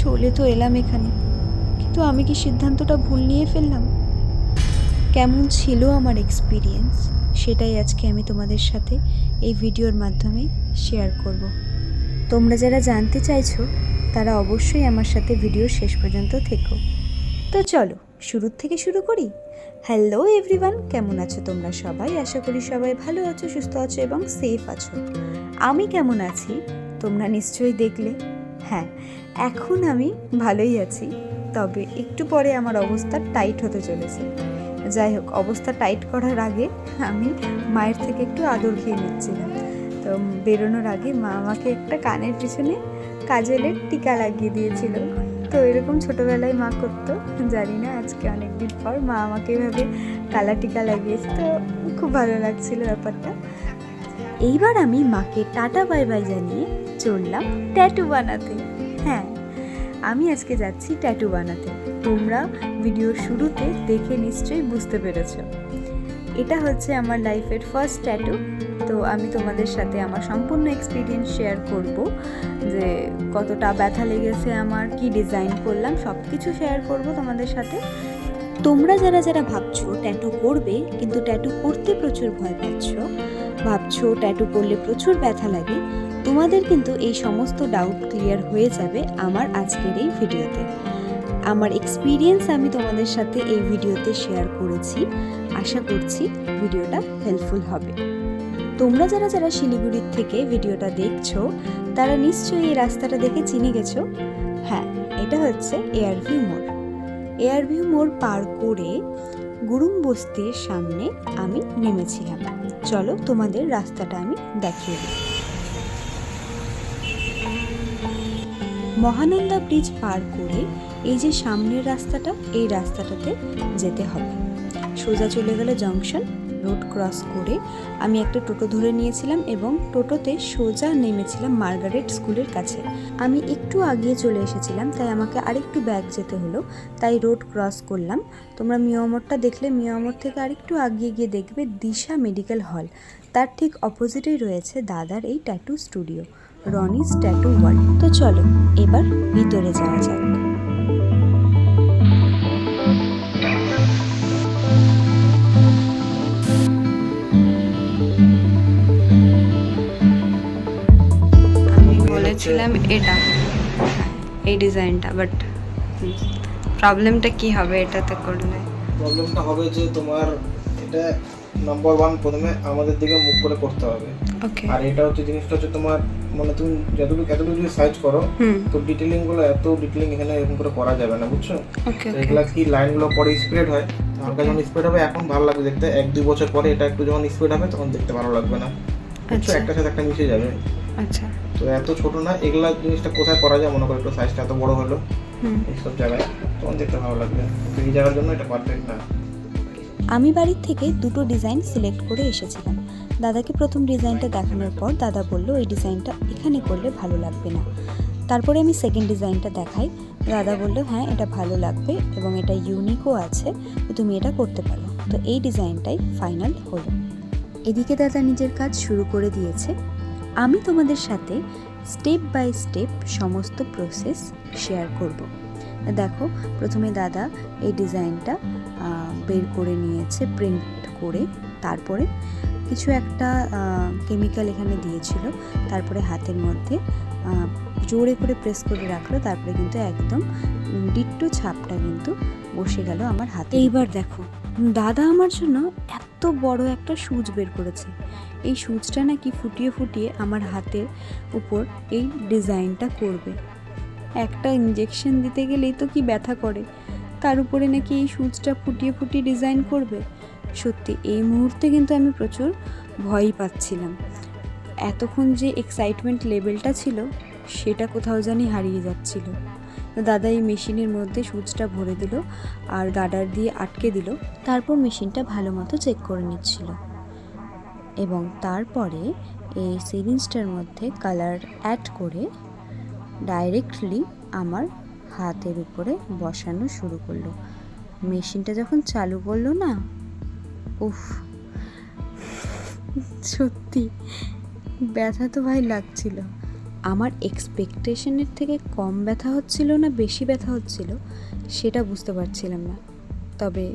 চলে তো এলাম এখানে। কিন্তু আমি কি সিদ্ধান্তটা ভুল নিয়ে ফেললাম? কেমন ছিল আমার এক্সপিরিয়েন্স সেটাই আজকে আমি তোমাদের সাথে এই ভিডিওর মাধ্যমে শেয়ার করব। তোমরা যারা জানতে চাইছো, তারা অবশ্যই আমার সাথে ভিডিও শেষ পর্যন্ত থেকো। তো চলো, শুরুর থেকে শুরু করি। হ্যালো এভরিওয়ান কেমন আছো তোমরা সবাই? আশা করি সবাই ভালো আছো, সুস্থ আছো এবং সেফ আছো। আমি কেমন আছি? তোমরা নিশ্চয়ই দেখলে। হ্যাঁ এখন আমি ভালোই আছি। তবে একটু পরে আমার অবস্থা টাইট হতে চলেছে। যাই হোক, অবস্থা টাইট করার আগে আমি মায়ের থেকে একটু আদর খেয়ে নিচ্ছিলাম। তো বেরোনোর আগে মা আমাকে একটা কানের পিছনে কাজলের টিকা লাগিয়ে দিয়েছিল। তো এরকম ছোটোবেলায় মা করতো। জানি না, আজকে অনেক দিন পর মা আমাকে এভাবে কালা টিকা লাগিয়েছে। তো খুব ভালো লাগছিল ব্যাপারটা। এইবার আমি মাকে টাটা বাই বাই জানিয়ে চললাম ট্যাটু বানাতে। হ্যাঁ আমি আজকে যাচ্ছি ট্যাটু বানাতে। তোমরা ভিডিওর শুরুতে দেখে নিশ্চয়ই বুঝতে পেরেছ। এটা হচ্ছে আমার লাইফের ফার্স্ট ট্যাটু তো আমি তোমাদের সাথে আমার সম্পূর্ণ এক্সপিরিয়েন্স শেয়ার করব যে কতটা ব্যথা লেগেছে আমার, কি ডিজাইন করলাম সব কিছু শেয়ার করব তোমাদের সাথে। তোমরা যারা যারা ভাবছ ট্যাটু করবে, কিন্তু ট্যাটু করতে প্রচুর ভয় পাচ্ছ ভাবছ ট্যাটু করলে প্রচুর ব্যথা লাগে? তোমাদের কিন্তু এই সমস্ত ডাউট ক্লিয়ার হয়ে যাবে আমার আজকের এই ভিডিওতে। আমার এক্সপিরিয়েন্স আমি তোমাদের সাথে এই ভিডিওতে শেয়ার করেছি। আশা করছি ভিডিওটা হেল্পফুল হবে। তোমরা যারা যারা শিলিগুড়ির থেকে ভিডিওটা দেখছ, তারা নিশ্চয়ই এই রাস্তাটা দেখে চিনে গেছো। হ্যাঁ এটা হচ্ছে এয়ারভিউ মোড়। এয়ারভিউ মোড় পার করে গুরুম বস্তির সামনে আমি নেমেছিলাম। চলো তোমাদের রাস্তাটা আমি দেখিয়ে দিই। মহানন্দা ব্রিজ পার করে এই যে সামনের রাস্তাটা, এই রাস্তাটাতে যেতে হবে। সোজা চলে গেলে জংশন রোড ক্রস করে আমি একটা টোটো ধরে নিয়েছিলাম এবং টোটোতে সোজা নেমেছিলাম মার্গারেট স্কুলের কাছে। আমি একটু আগিয়ে চলে এসেছিলাম, তাই আমাকে আরেকটু ব্যাগ যেতে হলো, তাই রোড ক্রস করলাম। তোমরা মিয়ামরটা দেখলে মিয়ামর থেকে আরেকটু আগিয়ে গিয়ে দেখবে দিশা মেডিকেল হল। তার ঠিক অপোজিটেই রয়েছে দাদার এই tattoo studio, Ronnie's tattoo world. তো চলো, এবার ভিতরে যাওয়া যাক। আমি এটা এই ডিজাইনটা বাট প্রবলেমটা কি হবে এটাতে করলে? প্রবলেমটা হবে যে তোমার এটা নাম্বার ওয়ান প্রথমে আমাদের দিকে মুখ করে করতে হবে। ওকে আর এটা হচ্ছে জিনিসটা হচ্ছে তোমার মানে তুমি যতটুকু এতটুকু যদি সাইজ করো তো ডিটেলিংগুলো এত ডিটেলিং এখানে এরকম করে করা যাবে না বুঝছ? এগুলা কি লাইনগুলো পরে স্প্রেড হয়? হালকা যখন স্প্রেড হবে এখন ভালো লাগবে দেখতে। এক দুই বছর পরে এটা একটু যখন স্প্রেড হবে তখন দেখতে ভালো লাগবে না। বুঝছ? আচ্ছা। একটা সাথে একটা মিশে যাবে। আচ্ছা। তো এত ছোট না এগুলা জিনিসটা কোথায় করা যায় মনে করো একটু সাইজটা এত বড় হলো এইসব জায়গায় তখন দেখতে ভালো লাগবে। তো এই জায়গার জন্য এটা পারফেক্ট না। আমি বাড়ির থেকে দুটো ডিজাইন সিলেক্ট করে এসেছিলাম। দাদাকে প্রথম ডিজাইনটা দেখানোর পর দাদা বলল এই ডিজাইনটা এখানে করলে ভালো লাগবে না। তারপরে আমি সেকেন্ড ডিজাইনটা দেখাই। দাদা বলল হ্যাঁ এটা ভালো লাগবে এবং এটা ইউনিকও আছে তো তুমি এটা করতে পারো। তো এই ডিজাইনটাই ফাইনাল হলো। এদিকে দাদা নিজের কাজ শুরু করে দিয়েছে। আমি তোমাদের সাথে স্টেপ বাই স্টেপ সমস্ত প্রসেস শেয়ার করব। দেখো, প্রথমে দাদা এই ডিজাইনটা বের করে নিয়েছে, প্রিন্ট করে, তারপরে কিছু একটা কেমিক্যাল এখানে দিয়েছিল, তারপরে হাতের মধ্যে জোরে করে প্রেস করে রাখল, তারপরে কিন্তু একদম ডিট্টু ছাপটা কিন্তু বসে গেল আমার হাতে। এইবার দেখো, দাদা আমার জন্য এত বড় একটা সুচ বের করেছে। এই সুচটা নাকি ফুটিয়ে ফুটিয়ে আমার হাতের উপর এই ডিজাইনটা করবে। একটা ইঞ্জেকশন দিতে গেলেই তো কি ব্যথা করে? তার উপরে নাকি এই সুচটা ফুটিয়ে ফুটিয়ে ডিজাইন করবে? সত্যি, এই মুহূর্তে কিন্তু আমি প্রচুর ভয়ই পাচ্ছিলাম। এতক্ষণ যে এক্সাইটমেন্ট লেভেলটা ছিল সেটা কোথাও জানি হারিয়ে যাচ্ছিল। দাদা এই মেশিনের মধ্যে সুচটা ভরে দিল আর গার্ডার দিয়ে আটকে দিল। তারপর মেশিনটা ভালো মতো চেক করে নিচ্ছিল। এবং তারপরে এই সিরিঞ্জটার মধ্যে কালার অ্যাড করে ডাইরেক্টলি আমার হাতের উপরে বসানো শুরু করল। মেশিনটা যখন চালু করল না, উফ, সত্যি ব্যথা তো ভাই লাগছিল। আমার এক্সপেকটেশনের থেকে কম ব্যথা হচ্ছিল না বেশি ব্যথা হচ্ছিল, সেটা বুঝতে পারছিলাম না। তবে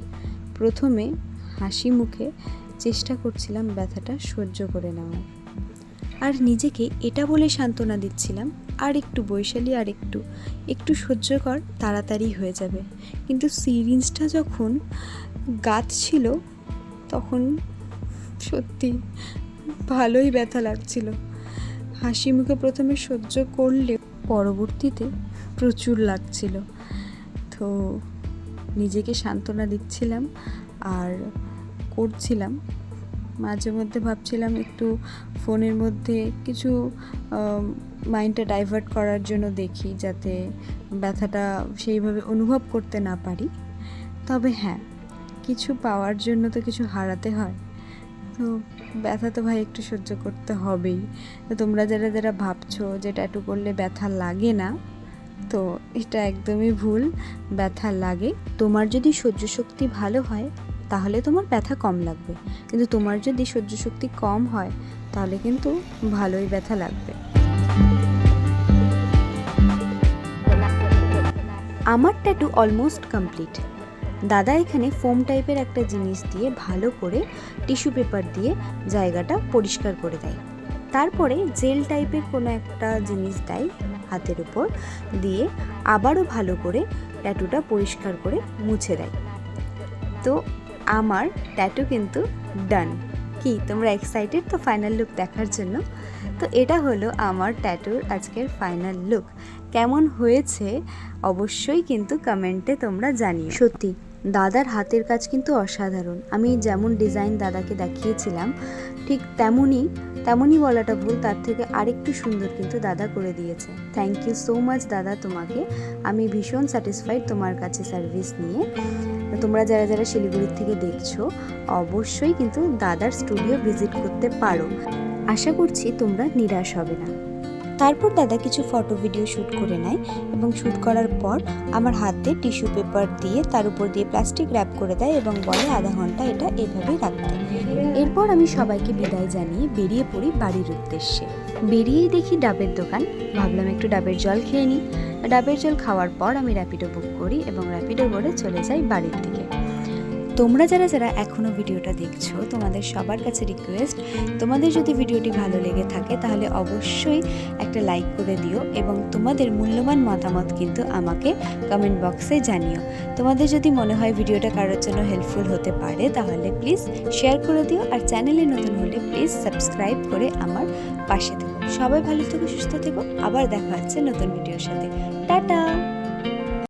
প্রথমে হাসি মুখে চেষ্টা করছিলাম ব্যথাটা সহ্য করে নেওয়ার। আর নিজেকে এটা বলে সান্ত্বনা দিচ্ছিলাম, আর একটু বৈশালী, আর একটু একটু সহ্য কর তাড়াতাড়ি হয়ে যাবে। কিন্তু সিরিঞ্জটা যখন গাত ছিল, তখন সত্যি ভালোই ব্যথা লাগছিল। হাসি মুখে প্রথমে সহ্য করলে পরবর্তীতে প্রচুর লাগছিল। তো নিজেকে সান্ত্বনা দিচ্ছিলাম আর করছিলাম। মাঝে মধ্যে ভাবছিলাম একটু ফোনের মধ্যে কিছু মাইন্ডটা ডাইভার্ট করার জন্য দেখি যাতে ব্যথাটা সেইভাবে অনুভব করতে না পারি। তবে হ্যাঁ কিছু পাওয়ার জন্য তো কিছু হারাতে হয়। তো ব্যথা তো ভাই একটু সহ্য করতে হবেই। তো তোমরা যারা যারা ভাবছ যে ট্যাটু করলে ব্যথা লাগে না, তো এটা একদমই ভুল, ব্যথা লাগে। তোমার যদি সহ্য শক্তি ভালো হয়, তাহলে তোমার ব্যথা কম লাগবে। কিন্তু তোমার যদি সহ্য শক্তি কম হয়, তাহলে কিন্তু ভালোই ব্যথা লাগবে। আমার ট্যাটু অলমোস্ট কমপ্লিট। দাদা এখানে ফোম টাইপের একটা জিনিস দিয়ে ভালো করে টিস্যু পেপার দিয়ে জায়গাটা পরিষ্কার করে দেয়। তারপরে জেল টাইপের কোনো একটা জিনিস দেয় হাতের উপর দিয়ে আবারও ভালো করে ট্যাটুটা পরিষ্কার করে মুছে দেয়। তো আমার ট্যাটু কিন্তু ডান কি, তোমরা এক্সাইটেড তো ফাইনাল লুক দেখার জন্য। তো এটা হলো আমার ট্যাটুর আজকের ফাইনাল লুক কেমন হয়েছে, অবশ্যই কিন্তু কমেন্টে তোমরা জানিও। সত্যি, দাদার হাতের কাজ কিন্তু অসাধারণ। আমি যেমন ডিজাইন দাদাকে দেখিয়েছিলাম, ঠিক তেমনই তেমনই বলাটা ভুল, তার থেকে আরেকটু সুন্দর কিন্তু দাদা করে দিয়েছে। থ্যাংক ইউ সো মাচ দাদা তোমাকে। আমি ভীষণ স্যাটিসফাইড তোমার কাছে সার্ভিস নিয়ে। তোমরা যারা যারা শিলিগুড়ির থেকে দেখছ, অবশ্যই কিন্তু দাদার স্টুডিও ভিজিট করতে পারো। আশা করছি তোমরা নিরাশ হবে না। তারপর দাদা কিছু ফটো ভিডিও শ্যুট করে নেয় এবং শ্যুট করার পর আমার হাতে টিস্যু পেপার দিয়ে তার উপর দিয়ে প্লাস্টিক র্যাপ করে দেয় এবং বলে, আধা ঘণ্টা এটা এভাবেই রাখতে। এরপর আমি সবাইকে বিদায় জানিয়ে বেরিয়ে পড়ি বাড়ির উদ্দেশ্যে। বেরিয়েই দেখি ডাবের দোকান। ভাবলাম একটু ডাবের জল খেয়ে নিই। ডাবের জল খাওয়ার পর আমি র্যাপিডো বুক করি এবং র্যাপিডো করে চলে যাই বাড়ির দিকে। তোমরা যারা যারা এখনও ভিডিওটা দেখছ, তোমাদের সবার কাছে রিকোয়েস্ট তোমাদের যদি ভিডিওটি ভালো লেগে থাকে তাহলে অবশ্যই একটা লাইক করে দিও এবং তোমাদের মূল্যবান মতামত কিন্তু আমাকে কমেন্ট বক্সে জানিও। তোমাদের যদি মনে হয় ভিডিওটা কারোর জন্য হেল্পফুল হতে পারে, তাহলে প্লিজ শেয়ার করে দিও আর চ্যানেলে নতুন হলে প্লিজ সাবস্ক্রাইব করে আমার পাশে থেকো। সবাই ভালো থেকো, সুস্থ থেকো। আবার দেখা হচ্ছে নতুন ভিডিওর সাথে। টাটা!